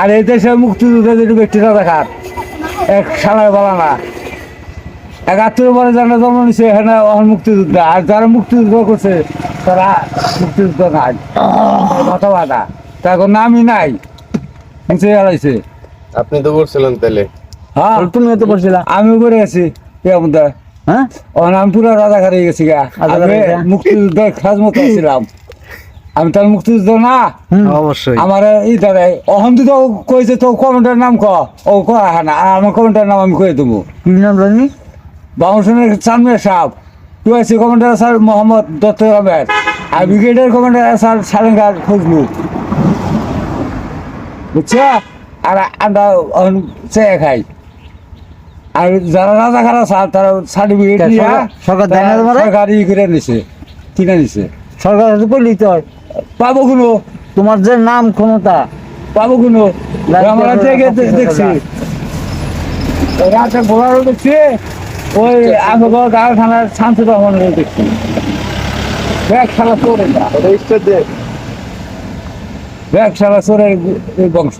আর এই দেশে মুক্তিযুদ্ধ যদি ব্যক্তিটা দেখার এক সালায় বলা না। একাত্তর পরে যারা জন্ম নিছে এখানে অহন মুক্তিযুদ্ধ। আর যারা মুক্তিযুদ্ধ করছে তারা মুক্তিযুদ্ধ নাই। কথা বাধা তার কোনো নামই নাই। মুছে গেলাইছে আপনি তো করছিলেন তাহলে হ্যাঁ। তুমিও তো বলছিলা আমি করে আছি হ্যাঁ? অহন আমি পুরো রাজাঘাট হয়ে গেছি গা। রাজাঘাট আমি হয়ে গেছে? মুক্তিযুদ্ধের খাস মতো ছিলাম। আমি তার মুক্তিযুদ্ধ না? অবশ্যই। আমার এই দাদা অহন তো কইছে তো কমেন্টের নাম ক। ও কয় হ্যাঁ না আর আমার কমেন্টের নাম আমি কয়ে দেবো? কি নাম জানি? বাউন্সনের চানমিয়া সাহ টুয়াইসি কমান্ডার স্যার মোহাম্মদ দত্ত আহমেদ আর ব্রিগেডের কমান্ডার স্যার সারেঙ্গার ফজলু বুঝছ? আর আমরা চেয়ে খাই। আর যারা রাজা খারা স্যার তারা সার্টিফিকেট সরকার- সরকার করে নিছে কিনে নিছে। সরকার তো করলি তোর পাবো কোনো তোমার যে নাম ক্ষমতা পাবো কোনো আমরা থেকে দেখছি। রাতে ঘোড়ারও দেখছি ওই আগর গাঁও থানার শান্তি রহমানেরও দেখছি। ব্যাগ খেলা চোরের না ব্যাগ খেলা চোরের বংশ।